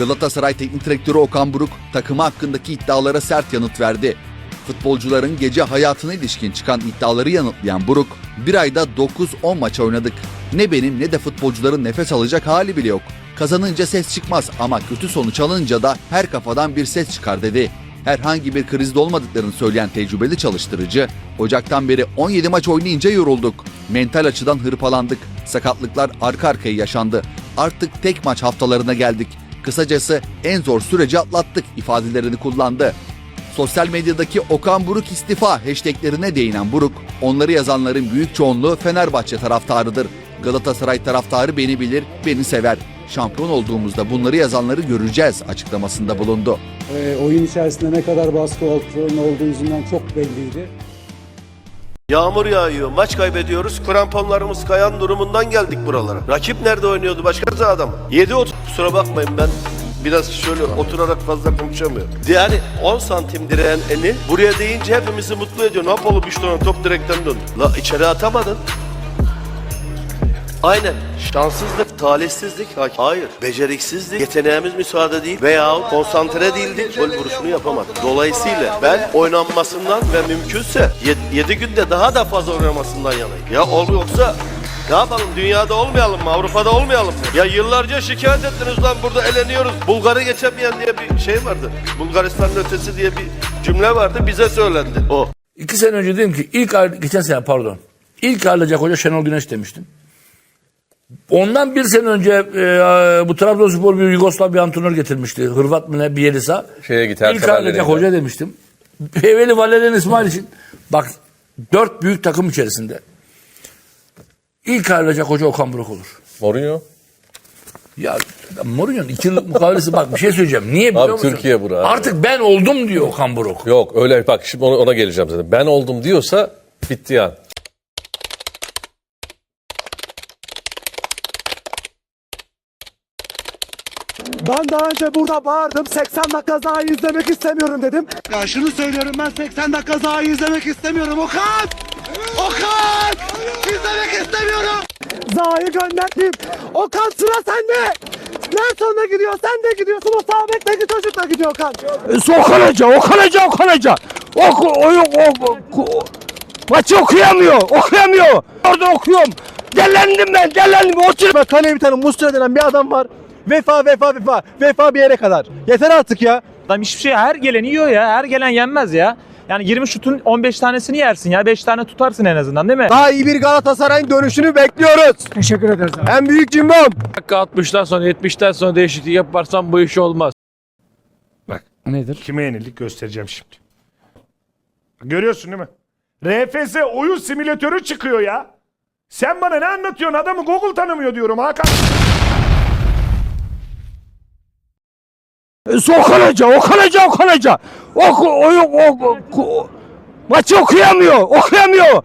Galatasaray Teknik Direktörü Okan Buruk takımı hakkındaki iddialara sert yanıt verdi. Futbolcuların gece hayatına ilişkin çıkan iddiaları yanıtlayan Buruk, bir ayda 9-10 maç oynadık. Ne benim ne de futbolcuların nefes alacak hali bile yok. Kazanınca ses çıkmaz ama kötü sonuç alınca da her kafadan bir ses çıkar dedi. Herhangi bir krizde olmadıklarını söyleyen tecrübeli çalıştırıcı, Ocaktan beri 17 maç oynayınca yorulduk. Mental açıdan hırpalandık. Sakatlıklar arka arkaya yaşandı. Artık tek maç haftalarına geldik. Kısacası en zor süreci atlattık ifadelerini kullandı. Sosyal medyadaki Okan Buruk istifa hashtaglerine değinen Buruk, onları yazanların büyük çoğunluğu Fenerbahçe taraftarıdır. Galatasaray taraftarı beni bilir, beni sever. Şampiyon olduğumuzda bunları yazanları göreceğiz açıklamasında bulundu. E, oyun içerisinde ne kadar baskı altının olduğu yüzünden çok belliydi. Yağmur yağıyor, maç kaybediyoruz. Kramponlarımız kayan durumundan geldik buralara. Rakip nerede oynuyordu? Başka sahada mı? 7 ot. Kusura bakmayın ben biraz şöyle oturarak fazla konuşamıyorum. Yani 10 santim direğin eni buraya deyince hepimizi mutlu ediyor. Ne yapalım 3 tane top direkten döndü. La içeri atamadın. Aynen. Şanssızlık, talihsizlik. Hayır. Beceriksizlik. Yeteneğimiz müsaade değil. Veya konsantre değildik. Gol vuruşunu yapamadık. Dolayısıyla ben oynanmasından ve mümkünse 7 günde daha da fazla oynamasından yanayım. Ya ol yoksa ne yapalım? Dünyada olmayalım mı? Avrupa'da olmayalım mı? Ya yıllarca şikayet ettiniz lan burada eleniyoruz. Bulgarı geçemeyen diye bir şey vardı. Bulgaristan'ın ötesi diye bir cümle vardı. Bize söylendi o. İki sene önce dedim ki ilk geçen sene pardon. İlk ayrılacak hoca Şenol Güneş demiştim. Ondan bir sene önce e, bu Trabzonspor bir Yugoslav bir antrenör getirmişti. Hırvat mı ne Bielisa. Şeye git, her İlk ayrılacak hoca demiştim. Evveli Valerian İsmail için. Bak dört büyük takım içerisinde. İlk ayrılacak hoca Okan Buruk olur. Mourinho. Ya Mourinho'nun iki yıllık mukavelesi bak bir şey söyleyeceğim. Niye biliyor Abi musun? Türkiye bura. Artık ben oldum diyor Okan Buruk. Yok öyle bak şimdi ona, ona geleceğim zaten. Ben oldum diyorsa bitti yani. Ben daha önce burada bağırdım 80 dakika daha izlemek istemiyorum dedim. Ya şunu söylüyorum ben 80 dakika daha izlemek istemiyorum Okan! Okan! İzlemek istemiyorum! Zaha'yı gönderdim. Okan sıra sende! Nelson da gidiyor, sen de gidiyorsun. O sağ bekteki çocuk da gidiyor Okan. Okan Hoca, Okan Hoca, Okan Hoca. Oku, oyu, o, o- maçı okuyamıyor, okuyamıyor. Orada okuyorum. Delendim ben, delendim. Otur. Ben kaleye bir tane Muslera denen bir adam var. Vefa, vefa, vefa. Vefa bir yere kadar. Yeter artık ya. Adam hiçbir şey her gelen yiyor ya. Her gelen yenmez ya. Yani 20 şutun 15 tanesini yersin ya. 5 tane tutarsın en azından değil mi? Daha iyi bir Galatasaray'ın dönüşünü bekliyoruz. Teşekkür ederiz. abi. En büyük cimbom. dakika 60'tan sonra 70'ten sonra değişiklik yaparsan bu iş olmaz. Nedir? Kime yenilik göstereceğim şimdi. Görüyorsun değil mi? RFS oyun simülatörü çıkıyor ya. Sen bana ne anlatıyorsun? Adamı Google tanımıyor diyorum Hakan. Okan Hoca, Okan Hoca, Okan Hoca. Oku, oyu, o, o- maçı okuyamıyor, okuyamıyor.